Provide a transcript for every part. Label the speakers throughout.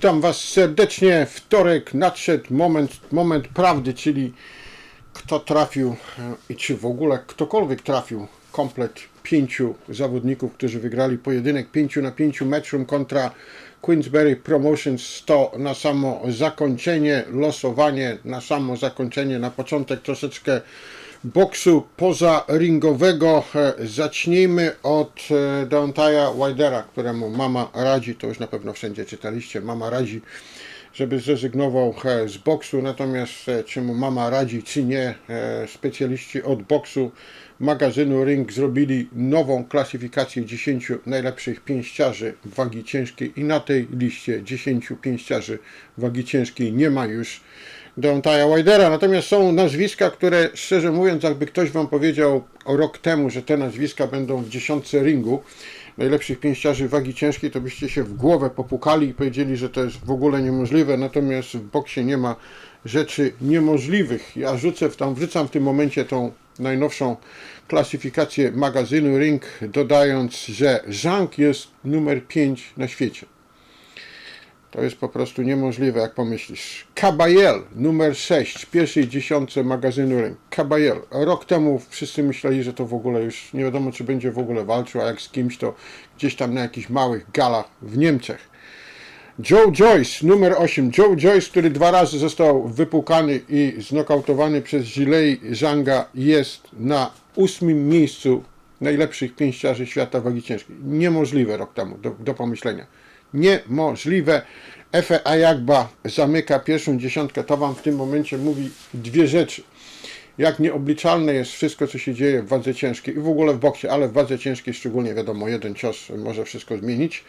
Speaker 1: Witam Was serdecznie. Wtorek nadszedł moment, moment prawdy, czyli kto trafił e, i czy w ogóle ktokolwiek trafił komplet pięciu zawodników, którzy wygrali pojedynek pięciu na pięciu meczów kontra Queensberry Promotions to na samo zakończenie, losowanie na samo zakończenie, na początek troszeczkę boksu pozaringowego. E, Zacznijmy od e, Deontaya Wildera, któremu mama radzi, to już na pewno wszędzie czytaliście, mama radzi, żeby zrezygnował e, z boksu, natomiast czy mu mama radzi, czy nie, specjaliści od boksu magazynu Ring zrobili nową klasyfikację 10 najlepszych pięściarzy wagi ciężkiej i na tej liście 10 pięściarzy wagi ciężkiej nie ma już Deontaya Wildera. Natomiast są nazwiska, które szczerze mówiąc, jakby ktoś Wam powiedział rok temu, że te nazwiska będą w dziesiątce ringu najlepszych pięściarzy wagi ciężkiej, to byście się w głowę popukali i powiedzieli, że to jest w ogóle niemożliwe. Natomiast w boksie nie ma rzeczy niemożliwych. Ja rzucę w tam, wrzucam w tym momencie tą najnowszą klasyfikację magazynu Ring, dodając, że Zhang jest numer 5 na świecie. To jest po prostu niemożliwe, jak pomyślisz. Caballel, numer 6 w pierwszej dziesiątce magazynu Ring. Caballel. Rok temu wszyscy myśleli, że to w ogóle już nie wiadomo, czy będzie w ogóle walczył, a jak z kimś, to gdzieś tam na jakichś małych galach w Niemczech. Joe Joyce, numer 8. Joe Joyce, który dwa razy został wypukany i znokautowany przez Zilei Zhanga, jest na ósmym miejscu najlepszych pięściarzy świata wagi ciężkiej. Niemożliwe rok temu, do, do pomyślenia. Niemożliwe. Efe Ayagba zamyka pierwszą dziesiątkę. To Wam w tym momencie mówi dwie rzeczy. Jak nieobliczalne jest wszystko, co się dzieje w wadze ciężkiej i w ogóle w boksie, ale w wadze ciężkiej szczególnie wiadomo, jeden cios może wszystko zmienić.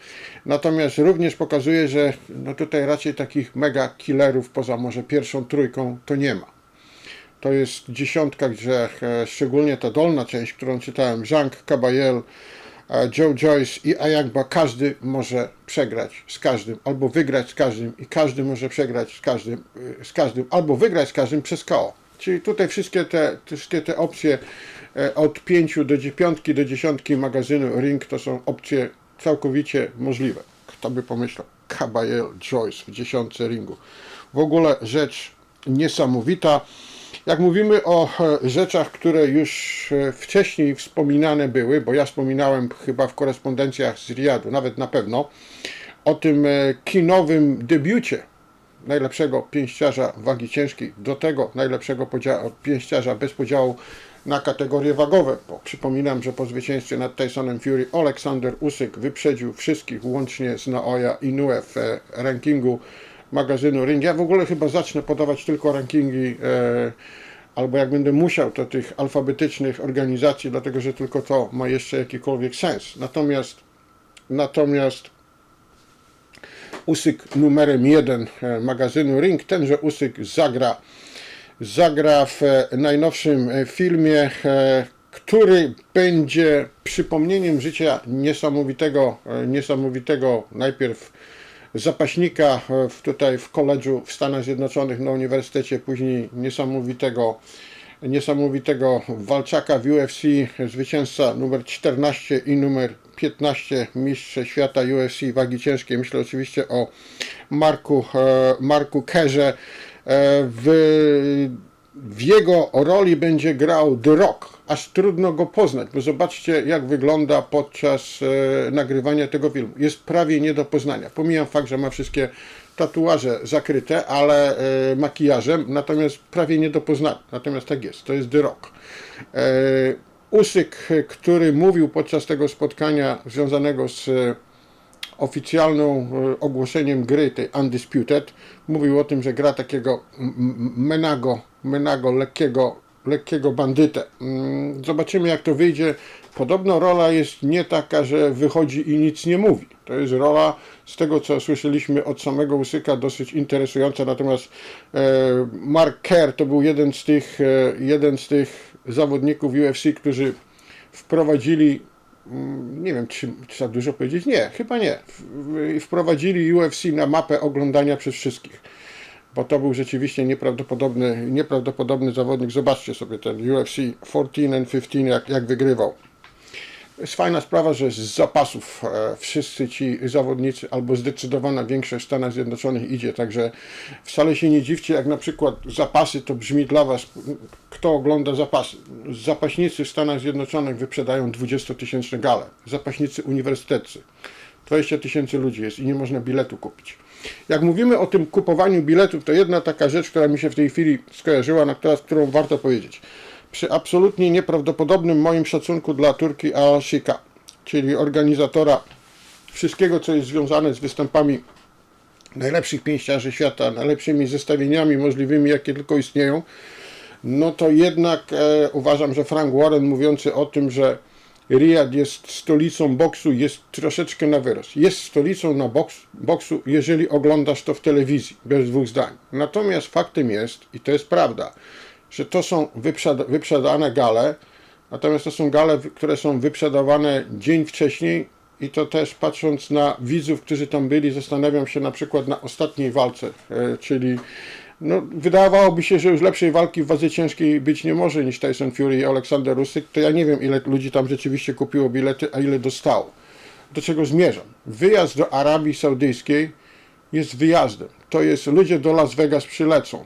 Speaker 1: Natomiast również pokazuje, że no tutaj raczej takich mega killerów poza może pierwszą trójką to nie ma. To jest dziesiątka, gdzie e, szczególnie ta dolna część, którą czytałem, Zhang, Caballel, Joe Joyce i Ayagba, każdy może przegrać z każdym, albo wygrać z każdym i każdy może przegrać z każdym, e, z każdym albo wygrać z każdym przez KO. Czyli tutaj wszystkie te, wszystkie te opcje e, od 5 do 9 do 10 magazynu Ring to są opcje całkowicie możliwe. Kto by pomyślał? Caballel Joyce w dziesiątce ringu. W ogóle rzecz niesamowita. Jak mówimy o e, rzeczach, które już e, wcześniej wspominane były, bo ja wspominałem chyba w korespondencjach z Riyadu, nawet na pewno, o tym e, kinowym debiucie najlepszego pięściarza wagi ciężkiej, do tego najlepszego pięściarza bez podziału na kategorie wagowe, bo przypominam, że po zwycięstwie nad Tysonem Fury Aleksander Usyk wyprzedził wszystkich łącznie z Naoya Inoue w rankingu magazynu Ring. Ja w ogóle chyba zacznę podawać tylko rankingi e, albo jak będę musiał, to tych alfabetycznych organizacji, dlatego że tylko to ma jeszcze jakikolwiek sens. Natomiast natomiast Usyk numerem jeden e, magazynu Ring. Tenże Usyk zagra, zagra w e, najnowszym e, filmie, który będzie przypomnieniem życia niesamowitego, niesamowitego najpierw zapaśnika e, w, tutaj w koledżu w Stanach Zjednoczonych na uniwersytecie, później niesamowitego niesamowitego walczaka w UFC, zwycięzca numer 14 i numer 15 mistrz świata UFC wagi ciężkiej. Myślę oczywiście o Marku, e, Marku Kerze. E, W, w jego roli będzie grał The Rock. Aż trudno go poznać, bo zobaczcie jak wygląda podczas e, nagrywania tego filmu. Jest prawie nie do poznania. Pomijam fakt, że ma wszystkie tatuaże zakryte, ale e, makijażem, natomiast prawie nie do poznania. Natomiast tak jest, to jest The Rock. E, Usyk, który mówił podczas tego spotkania związanego z oficjalną e, ogłoszeniem gry tej Undisputed, mówił o tym, że gra takiego menago, menago lekkiego, lekkiego bandytę. Mm, Zobaczymy jak to wyjdzie. Podobno rola jest nie taka, że wychodzi i nic nie mówi. To jest rola, z tego co słyszeliśmy od samego Usyka, dosyć interesująca. Natomiast e, Mark Kerr to był jeden z tych, e, jeden z tych zawodników UFC, którzy wprowadzili nie wiem, czy, czy za dużo powiedzieć? Nie, chyba nie. Wprowadzili UFC na mapę oglądania przez wszystkich, bo to był rzeczywiście nieprawdopodobny, nieprawdopodobny zawodnik. Zobaczcie sobie ten UFC 14 and 15, jak, jak wygrywał. Jest fajna sprawa, że z zapasów e, wszyscy ci zawodnicy, albo zdecydowana większość w Stanach Zjednoczonych idzie, także wcale się nie dziwcie, jak na przykład zapasy to brzmi dla Was, kto ogląda zapasy. Zapaśnicy w Stanach Zjednoczonych wyprzedają 20-tysięczne gale, zapaśnicy uniwersyteccy. 20 tysięcy ludzi jest i nie można biletu kupić. Jak mówimy o tym kupowaniu biletów, to jedna taka rzecz, która mi się w tej chwili skojarzyła, na którą warto powiedzieć. Przy absolutnie nieprawdopodobnym moim szacunku dla Turki Al-Shika, czyli organizatora wszystkiego, co jest związane z występami najlepszych pięściarzy świata, najlepszymi zestawieniami możliwymi, jakie tylko istnieją, no to jednak e, uważam, że Frank Warren mówiący o tym, że Riyadh jest stolicą boksu, jest troszeczkę na wyrost. Jest stolicą na boks, boksu, jeżeli oglądasz to w telewizji, bez dwóch zdań. Natomiast faktem jest, i to jest prawda, że to są wyprzeda wyprzedane gale, natomiast to są gale, które są wyprzedawane dzień wcześniej i to też patrząc na widzów, którzy tam byli, zastanawiam się na przykład na ostatniej walce, e, czyli no, wydawałoby się, że już lepszej walki w wadze ciężkiej być nie może niż Tyson Fury i Aleksander Usyk, to ja nie wiem ile ludzi tam rzeczywiście kupiło bilety, a ile dostało. Do czego zmierzam? Wyjazd do Arabii Saudyjskiej jest wyjazdem. To jest, ludzie do Las Vegas przylecą.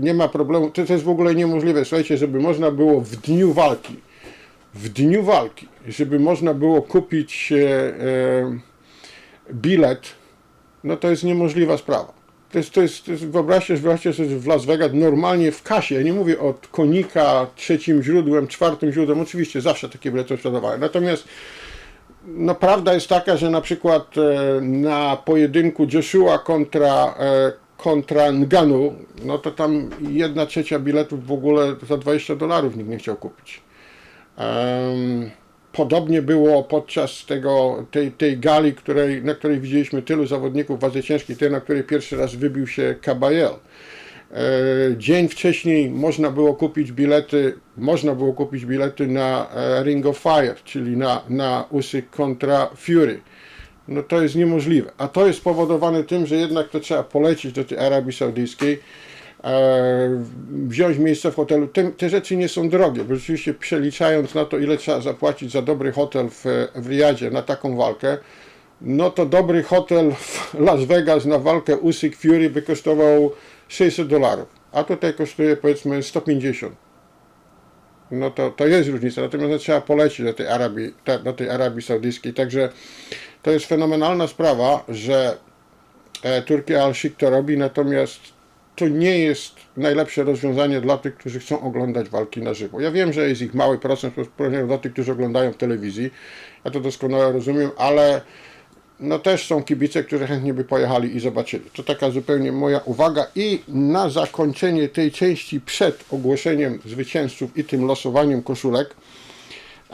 Speaker 1: Nie ma problemu, to, to jest w ogóle niemożliwe. Słuchajcie, żeby można było w dniu walki, w dniu walki, żeby można było kupić e, e, bilet, no to jest niemożliwa sprawa. To jest, to jest, to jest wyobraźcie, wyobraźcie sobie że w Las Vegas normalnie w kasie, ja nie mówię od konika trzecim źródłem, czwartym źródłem, oczywiście zawsze takie bilety sprzedawały. Natomiast no, prawda jest taka, że na przykład e, na pojedynku Joshua kontra, e, kontra Nganu, no to tam jedna trzecia biletów w ogóle za 20 dolarów nikt nie chciał kupić. Podobnie było podczas tego, tej, tej gali, której, na której widzieliśmy tylu zawodników w wadze ciężkiej, tej, na której pierwszy raz wybił się Caballel. E, dzień wcześniej można było kupić bilety, można było kupić bilety na e, Ring of Fire, czyli na, na Usyk kontra Fury. No to jest niemożliwe. A to jest spowodowane tym, że jednak to trzeba polecieć do tej Arabii Saudyjskiej, e, wziąć miejsce w hotelu. Te, te, rzeczy nie są drogie, bo rzeczywiście przeliczając na to, ile trzeba zapłacić za dobry hotel w, w Riyadzie na taką walkę, no to dobry hotel w Las Vegas na walkę Usyk Fury by kosztował 600 dolarów, a tutaj kosztuje powiedzmy 150. No to, to jest różnica, natomiast no, trzeba polecieć do tej Arabii, do tej Arabii Saudyjskiej, także to jest fenomenalna sprawa, że e, Turcja Al-Sheikh to robi, natomiast to nie jest najlepsze rozwiązanie dla tych, którzy chcą oglądać walki na żywo. Ja wiem, że jest ich mały procent w porównaniu do tych, którzy oglądają w telewizji. Ja to doskonale rozumiem, ale no też są kibice, którzy chętnie by pojechali i zobaczyli. To taka zupełnie moja uwaga. I na zakończenie tej części przed ogłoszeniem zwycięzców i tym losowaniem koszulek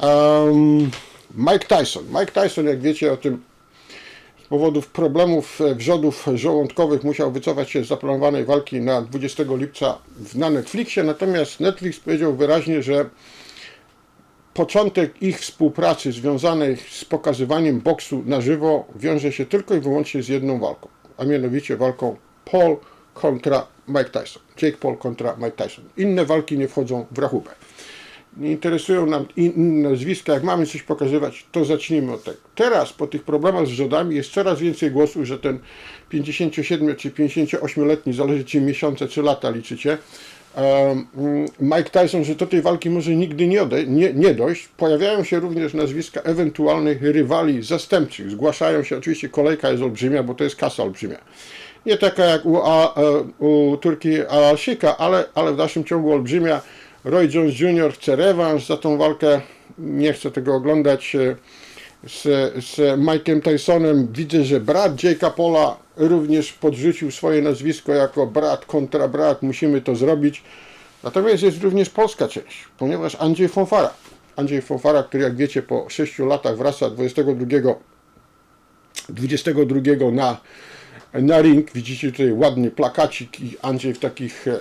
Speaker 1: um, Mike Tyson. Mike Tyson, jak wiecie o tym z powodów problemów wrzodów żołądkowych musiał wycofać się z zaplanowanej walki na 20 lipca na Netflixie, natomiast Netflix powiedział wyraźnie, że początek ich współpracy związanej z pokazywaniem boksu na żywo wiąże się tylko i wyłącznie z jedną walką, a mianowicie walką Paul kontra Mike Tyson. Jake Paul kontra Mike Tyson. Inne walki nie wchodzą w rachubę nie interesują nam inne nazwiska, jak mamy coś pokazywać, to zacznijmy od tego. Teraz, po tych problemach z Żydami, jest coraz więcej głosów, że ten 57 czy 58-letni, zależy czy miesiące, czy lata liczycie, Mike Tyson, że do tej walki może nigdy nie, ode, nie, nie dojść. Pojawiają się również nazwiska ewentualnych rywali zastępczych. Zgłaszają się, oczywiście kolejka jest olbrzymia, bo to jest kasa olbrzymia. Nie taka jak u, a, e, u Turki Al-Shika, ale, ale w dalszym ciągu olbrzymia Roy Jones Jr. chce rewanż za tą walkę. Nie chcę tego oglądać e, z, z Mike'em Tysonem. Widzę, że brat Jake'a Pola również podrzucił swoje nazwisko jako brat kontra brat. Musimy to zrobić. Natomiast jest również polska część, ponieważ Andrzej Fonfara. Andrzej Fonfara, który jak wiecie po 6 latach wraca 22, 22 na, na ring. Widzicie tutaj ładny plakacik i Andrzej w takich e,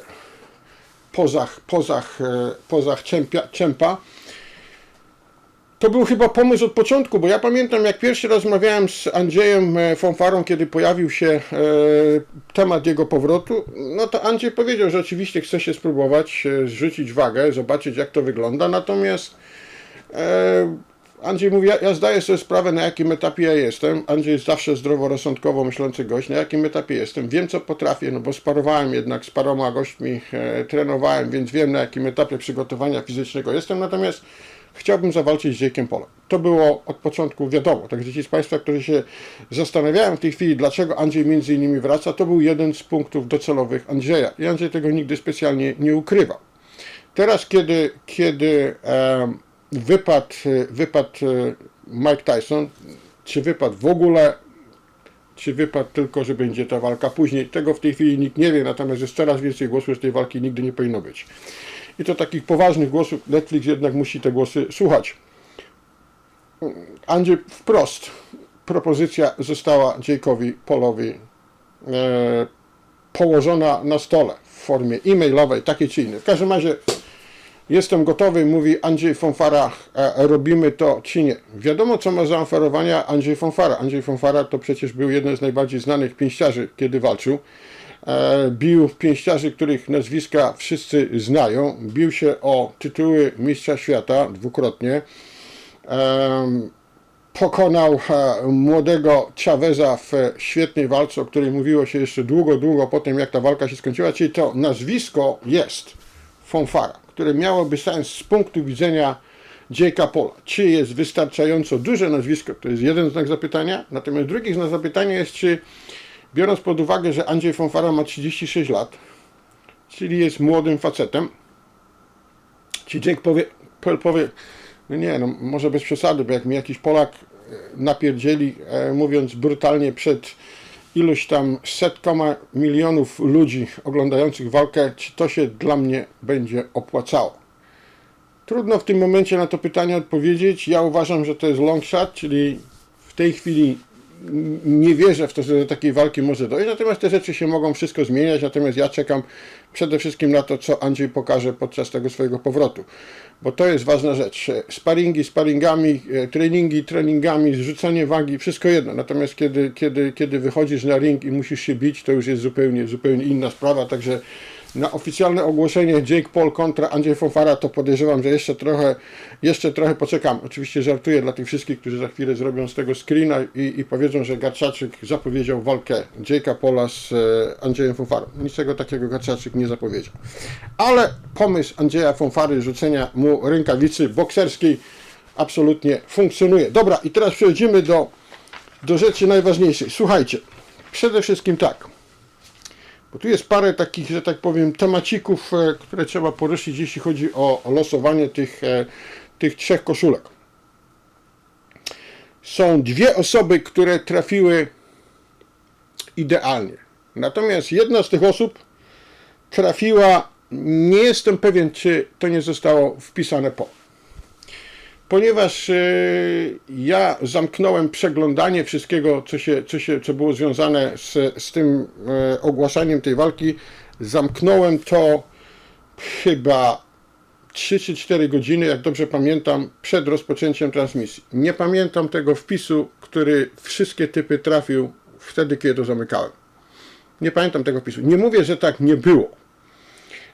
Speaker 1: pozach, pozach, e, pozach czempia, czempa. To był chyba pomysł od początku, bo ja pamiętam jak pierwszy rozmawiałem z Andrzejem e, Fonfarą, kiedy pojawił się e, temat jego powrotu, no to Andrzej powiedział, że oczywiście chce się spróbować, e, zrzucić wagę, zobaczyć jak to wygląda, natomiast e, Andrzej mówi, ja, ja zdaję sobie sprawę, na jakim etapie ja jestem. Andrzej jest zawsze zdroworozsądkowo myślący gość, na jakim etapie jestem. Wiem, co potrafię, no bo sparowałem jednak z paroma gośćmi, e, trenowałem, więc wiem, na jakim etapie przygotowania fizycznego jestem. Natomiast chciałbym zawalczyć z Jake'em Polem. To było od początku wiadomo. Także ci z Państwa, którzy się zastanawiają w tej chwili, dlaczego Andrzej między innymi wraca, to był jeden z punktów docelowych Andrzeja. I Andrzej tego nigdy specjalnie nie ukrywał. Teraz, kiedy, kiedy em, wypadł, wypadł e, Mike Tyson, czy wypadł w ogóle, czy wypadł tylko, że będzie ta walka później, tego w tej chwili nikt nie wie, natomiast jest coraz więcej głosów, że tej walki nigdy nie powinno być. I to takich poważnych głosów Netflix jednak musi te głosy słuchać. Andrzej wprost, propozycja została Jake'owi Polowi e, położona na stole w formie e-mailowej, takiej czy innej. W każdym razie jestem gotowy, mówi Andrzej Fonfara, e, robimy to czy nie. Wiadomo, co ma zaoferowania Andrzej Fonfara. Andrzej Fonfara to przecież był jeden z najbardziej znanych pięściarzy, kiedy walczył. E, bił pięściarzy, których nazwiska wszyscy znają. Bił się o tytuły mistrza świata dwukrotnie. Em, pokonał e, młodego Chaveza w e, świetnej walce, o której mówiło się jeszcze długo, długo po tym, jak ta walka się skończyła, czyli to nazwisko jest Fonfara, które miałoby sens z punktu widzenia Jake'a Pola. Czy jest wystarczająco duże nazwisko, to jest jeden znak zapytania, natomiast drugi znak zapytania jest, czy biorąc pod uwagę, że Andrzej Fonfara ma 36 lat, czyli jest młodym facetem, czy Jake powie, powie, no nie, no może bez przesady, bo jak mi jakiś Polak e, napierdzieli, e, mówiąc brutalnie, przed iluś tam setkoma milionów ludzi oglądających walkę, czy to się dla mnie będzie opłacało? Trudno w tym momencie na to pytanie odpowiedzieć. Ja uważam, że to jest long shot, czyli w tej chwili nie wierzę w to, że do takiej walki może dojść, natomiast te rzeczy się mogą wszystko zmieniać, natomiast ja czekam przede wszystkim na to, co Andrzej pokaże podczas tego swojego powrotu, bo to jest ważna rzecz. Sparingi, sparingami, e, treningi, treningami, zrzucanie wagi, wszystko jedno, natomiast kiedy, kiedy, kiedy wychodzisz na ring i musisz się bić, to już jest zupełnie, zupełnie inna sprawa, także na oficjalne ogłoszenie Jake Paul kontra Andrzej Fonfara to podejrzewam, że jeszcze trochę, jeszcze trochę poczekam. Oczywiście żartuję dla tych wszystkich, którzy za chwilę zrobią z tego screena i, i powiedzą, że Garczaczyk zapowiedział walkę Jake'a Paula z e, Andrzejem Fonfarą. Niczego takiego Garczaczyk nie zapowiedział. Ale pomysł Andrzeja Fonfary rzucenia mu rękawicy bokserskiej absolutnie funkcjonuje. Dobra, i teraz przechodzimy do, do rzeczy najważniejszej. Słuchajcie, przede wszystkim tak. Bo tu jest parę takich, że tak powiem, temacików, e, które trzeba poruszyć, jeśli chodzi o losowanie tych, e, tych trzech koszulek. Są dwie osoby, które trafiły idealnie. Natomiast jedna z tych osób trafiła, nie jestem pewien, czy to nie zostało wpisane po. Ponieważ e, ja zamknąłem przeglądanie wszystkiego, co, się, co, się, co było związane z, z tym e, ogłaszaniem tej walki, zamknąłem to chyba 3 czy 4 godziny, jak dobrze pamiętam, przed rozpoczęciem transmisji. Nie pamiętam tego wpisu, który wszystkie typy trafił wtedy, kiedy to zamykałem. Nie pamiętam tego wpisu. Nie mówię, że tak nie było.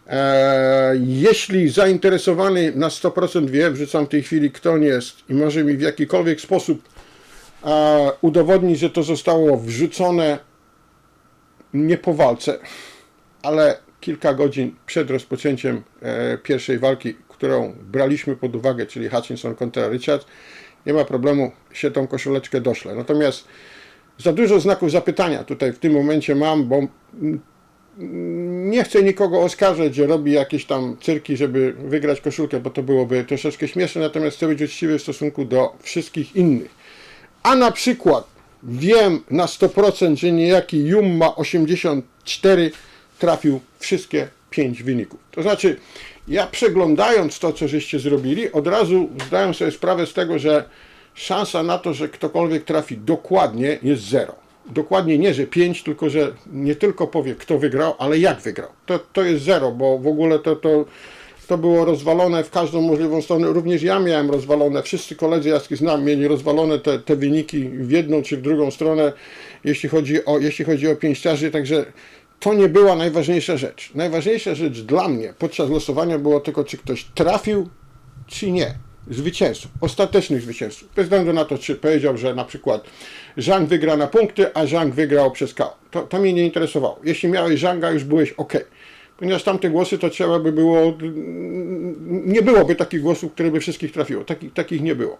Speaker 1: E, jeśli zainteresowany na 100% wie, wrzucam w tej chwili kto on jest i może mi w jakikolwiek sposób e, udowodnić, że to zostało wrzucone nie po walce, ale kilka godzin przed rozpoczęciem e, pierwszej walki, którą braliśmy pod uwagę, czyli Hutchinson kontra Richard, nie ma problemu, się tą koszuleczkę doszlę. Natomiast za dużo znaków zapytania tutaj w tym momencie mam, bo nie chcę nikogo oskarżać, że robi jakieś tam cyrki, żeby wygrać koszulkę, bo to byłoby troszeczkę śmieszne, natomiast chcę być uczciwy w stosunku do wszystkich innych. A na przykład wiem na 100%, że niejaki Jum ma 84, trafił wszystkie 5 wyników. To znaczy, ja przeglądając to, co żeście zrobili, od razu zdałem sobie sprawę z tego, że szansa na to, że ktokolwiek trafi dokładnie jest zero. Dokładnie nie, że 5, tylko że nie tylko powie, kto wygrał, ale jak wygrał. To, to jest zero, bo w ogóle to, to, to było rozwalone w każdą możliwą stronę. Również ja miałem rozwalone, wszyscy koledzy, jakie znam, mieli rozwalone te, te wyniki w jedną czy w drugą stronę, jeśli chodzi o, jeśli chodzi o pięściarzy, także to nie była najważniejsza rzecz. Najważniejsza rzecz dla mnie podczas losowania było tylko, czy ktoś trafił, czy nie. Zwycięzców, ostatecznych zwycięzców. Bez względu na to, czy powiedział, że na przykład Zhang wygra na punkty, a Zhang wygrał przez KO. To, to mnie nie interesowało. Jeśli miałeś Zhanga, już byłeś ok. Ponieważ tamte głosy to trzeba by było, nie byłoby takich głosów, które by wszystkich trafiło. Taki, takich nie było.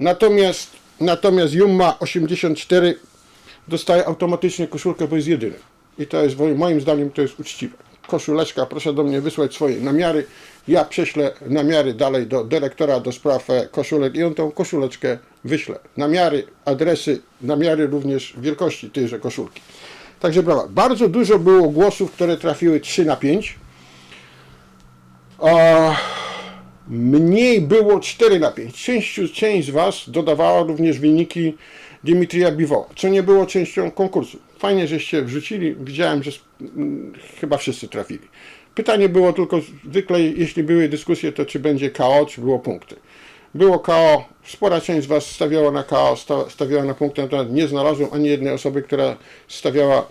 Speaker 1: Natomiast, natomiast Yuma 84 dostaje automatycznie koszulkę, bo jest jedyny. I to jest, moim zdaniem, to jest uczciwe. Koszuleczka, proszę do mnie wysłać swoje namiary. Ja prześlę namiary dalej do dyrektora do spraw e, koszulek i on tą koszuleczkę wyśle. Namiary, adresy, namiary również wielkości tejże koszulki. Także brawa. Bardzo dużo było głosów, które trafiły 3 na 5. A mniej było 4 na 5. Część, część z Was dodawała również wyniki Dimitrija Biwoła, co nie było częścią konkursu. Fajnie, żeście wrzucili. Widziałem, że chyba wszyscy trafili. Pytanie było tylko, zwykle jeśli były dyskusje, to czy będzie KO, czy było punkty. Było KO, spora część z Was stawiała na KO, sta- stawiała na punkty, natomiast nie znalazłem ani jednej osoby, która stawiała e,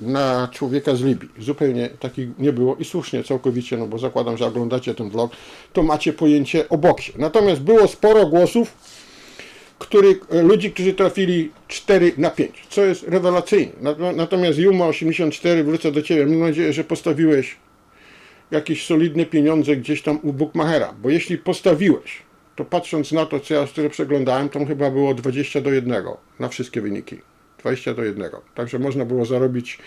Speaker 1: na człowieka z Libii. Zupełnie takich nie było i słusznie całkowicie, no bo zakładam, że oglądacie ten vlog, to macie pojęcie o boksie. Natomiast było sporo głosów, który, e, ludzi, którzy trafili 4 na 5, co jest rewelacyjne. Nat- Natomiast Juma 84, wrócę do Ciebie, mam nadzieję, że postawiłeś jakieś solidne pieniądze gdzieś tam u Bookmachera, bo jeśli postawiłeś, to patrząc na to, co ja które przeglądałem, to chyba było 20 do 1 na wszystkie wyniki. 20 do 1. Także można było zarobić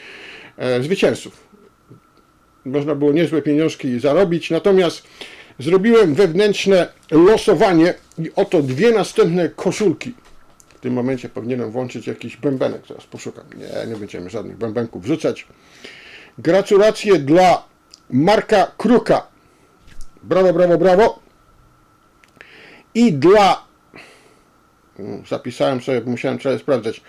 Speaker 1: e, zwycięzców. Można było niezłe pieniążki zarobić, natomiast zrobiłem wewnętrzne losowanie i oto dwie następne koszulki. W tym momencie powinienem włączyć jakiś bębenek, teraz poszukam. Nie, nie będziemy żadnych bębenków wrzucać. Gratulacje dla Marka Kruka. Brawo, brawo, brawo. I dla. Mm, Zapisałem sobie, musiałem wczoraj sprawdzać.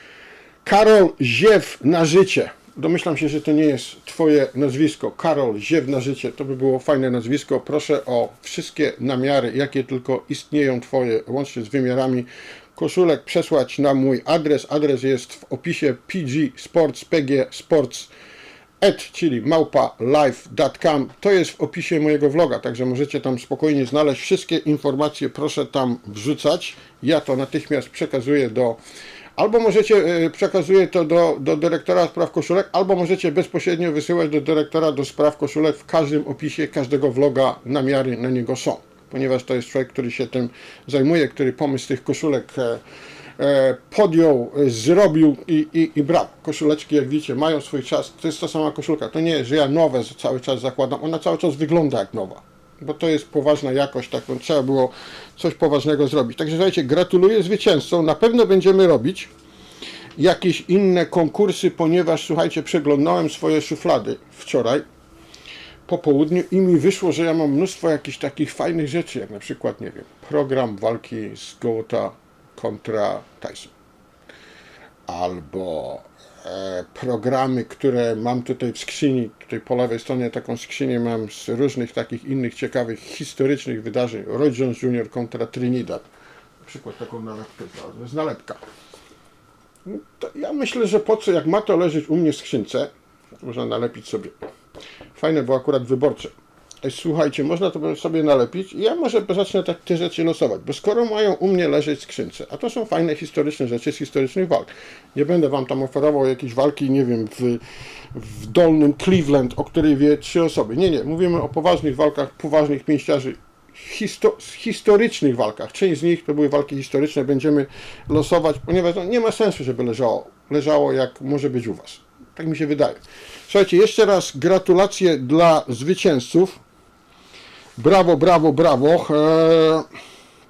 Speaker 1: Karol Ziew na życie. Domyślam się, że to nie jest Twoje nazwisko. Karol Ziew na życie. To by było fajne nazwisko. Proszę o wszystkie namiary, jakie tylko istnieją Twoje, łącznie z wymiarami koszulek, przesłać na mój adres. Adres jest w opisie PG Sports, PG Sports ed, czyli małpa live.com. To jest w opisie mojego vloga, także możecie tam spokojnie znaleźć wszystkie informacje. Proszę tam wrzucać. Ja to natychmiast przekazuję do. Albo możecie, e, przekazuję to do, do dyrektora spraw koszulek, albo możecie bezpośrednio wysyłać do dyrektora do spraw koszulek. W każdym opisie każdego vloga namiary na niego są, ponieważ to jest człowiek, który się tym zajmuje, który pomysł tych koszulek e, podjął, e, zrobił i, i, i brawo. Koszuleczki, jak widzicie, mają swój czas. To jest ta sama koszulka. To nie jest, że ja nowe cały czas zakładam. Ona cały czas wygląda jak nowa. Bo to jest poważna jakość, tak trzeba było coś poważnego zrobić. Także słuchajcie, gratuluję zwycięzcom. Na pewno będziemy robić jakieś inne konkursy, ponieważ słuchajcie, przeglądałem swoje szuflady wczoraj po południu i mi wyszło, że ja mam mnóstwo jakichś takich fajnych rzeczy, jak na przykład, nie wiem, program walki z Gołota kontra Tyson. Albo e, programy, które mam tutaj w skrzyni, tutaj po lewej stronie taką skrzynię mam z różnych takich innych ciekawych, historycznych wydarzeń. Roy Jones Jr. kontra Trinidad. Na przykład taką nalepkę, jest nalepka. No ja myślę, że po co, jak ma to leżeć u mnie w skrzynce, można nalepić sobie. Fajne, bo akurat wyborcze. Słuchajcie, można to sobie nalepić i ja może zacznę tak te rzeczy losować, bo skoro mają u mnie leżeć skrzynce, a to są fajne historyczne rzeczy z historycznych walk. Nie będę wam tam oferował jakiejś walki, nie wiem, w, w dolnym Cleveland, o której wie trzy osoby. Nie, nie, mówimy o poważnych walkach, poważnych pięściarzy, histo historycznych walkach. Część z nich to były walki historyczne, będziemy losować, ponieważ no, nie ma sensu, żeby leżało, leżało jak może być u was. Tak mi się wydaje. Słuchajcie, jeszcze raz gratulacje dla zwycięzców. Brawo, brawo, brawo. Eee,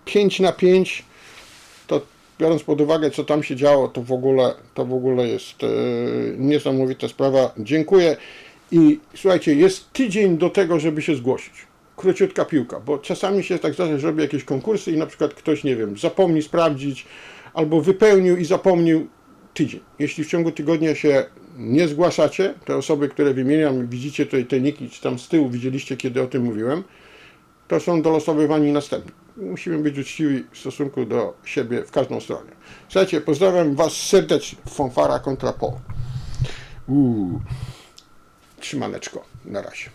Speaker 1: 5 na 5 to biorąc pod uwagę, co tam się działo, to w ogóle, to w ogóle jest e, niesamowita sprawa. Dziękuję. I słuchajcie, jest tydzień do tego, żeby się zgłosić. Króciutka piłka, bo czasami się tak zdarza, że robię jakieś konkursy i na przykład ktoś, nie wiem, zapomni sprawdzić, albo wypełnił i zapomnił tydzień. Jeśli w ciągu tygodnia się nie zgłaszacie, te osoby, które wymieniam, widzicie tutaj te niki, czy tam z tyłu widzieliście, kiedy o tym mówiłem, to są dolosowywani następni. Musimy być uczciwi w stosunku do siebie w każdą stronę. Słuchajcie, pozdrawiam Was serdecznie. Fanfara kontra Po. Uuu. Trzymaneczko. Na razie.